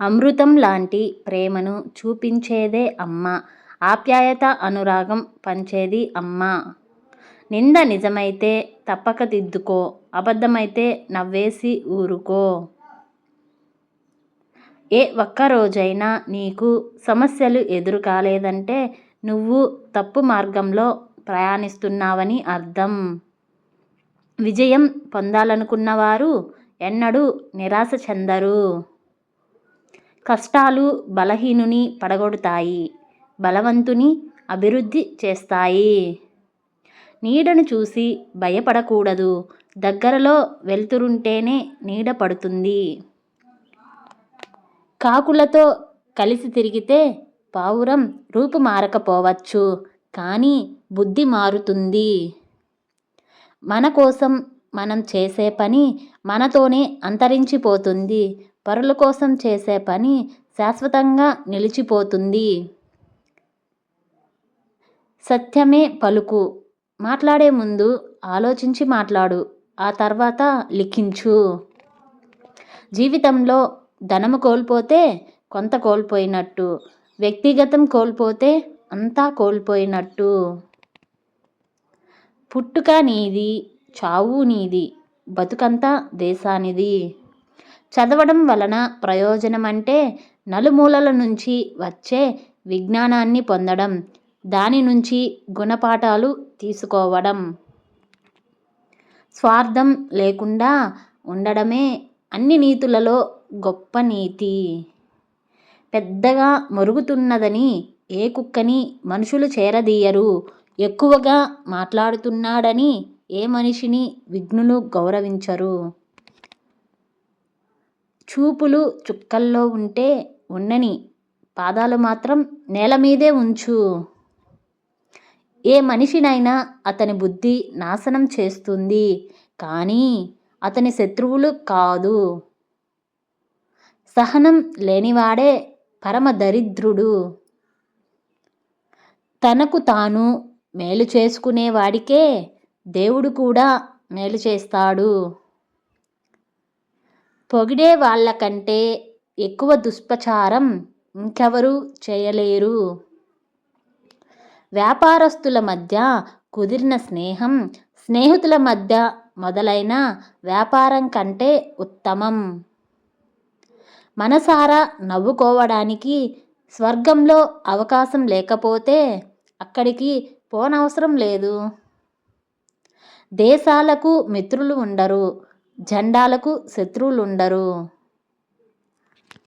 అమృతం లాంటి ప్రేమను చూపించేదే అమ్మ. ఆప్యాయత అనురాగం పంచేది అమ్మ. నింద నిజమైతే తప్పక దిద్దుకో అబద్ధమైతే నవ్వేసి ఊరుకో. ఏ ఒక్కరోజైనా నీకు సమస్యలు ఎదురు కాలేదంటే నువ్వు తప్పు మార్గంలో ప్రయాణిస్తున్నావని అర్థం. విజయం పొందాలనుకున్నవారు ఎన్నడూ నిరాశ చెందరు. కష్టాలు బలహీనుని పడగొడతాయి బలవంతుని అభివృద్ధి చేస్తాయి. నీడను చూసి భయపడకూడదు. దగ్గరలో వెళ్తురుంటేనే నీడ పడుతుంది. కాకులతో కలిసి తిరిగితే పావురం రూపు మారకపోవచ్చు కానీ బుద్ధి మారుతుంది. మన కోసం మనం చేసే పని మనతోనే అంతరించిపోతుంది. పరుల కోసం చేసే పని శాశ్వతంగా నిలిచిపోతుంది. సత్యమే పలుకు. మాట్లాడే ముందు ఆలోచించి మాట్లాడు. ఆ తర్వాత లిఖించు. జీవితంలో ధనము కోల్పోతే కొంత కోల్పోయినట్టు. వ్యక్తిగతం కోల్పోతే అంతా కోల్పోయినట్టు. పుట్టుక నీది. చావు నీది బతుకంతా దేశానిది. చదవడం వలన ప్రయోజనం అంటే నలుమూలల నుంచి వచ్చే విజ్ఞానాన్ని పొందడం దాని నుంచి గుణపాఠాలు తీసుకోవడం. స్వార్థం లేకుండా ఉండడమే అన్ని నీతులలో గొప్ప నీతి. పెద్దగా మరుగుతున్నదని ఏ కుక్కని మనుషులు చేరదీయరు ఎక్కువగా మాట్లాడుతున్నాడని ఏ మనిషిని విఘ్నులు గౌరవించరు? చూపులు చుక్కల్లో ఉంటే ఉండని పాదాలు మాత్రం నేల మీదే ఉంచు. ఏ మనిషినైనా అతని బుద్ధి నాశనం చేస్తుంది కానీ అతని శత్రువులు కాదు. సహనం లేనివాడే పరమ దరిద్రుడు. తనకు తాను మేలు చేసుకునేవాడికే దేవుడు కూడా మేలు చేస్తాడు. పొగిడే వాళ్ళకంటే ఎక్కువ దుష్ప్రచారం ఇంకెవరూ చేయలేరు. వ్యాపారస్తుల మధ్య కుదిరిన స్నేహం స్నేహితుల మధ్య మొదలైన వ్యాపారం కంటే ఉత్తమం. మనసారా నవ్వుకోవడానికి స్వర్గంలో అవకాశం లేకపోతే అక్కడికి పోనవసరం లేదు. దేశాలకు మిత్రులు ఉండరు. జెండాలకు శత్రువులు ఉండరు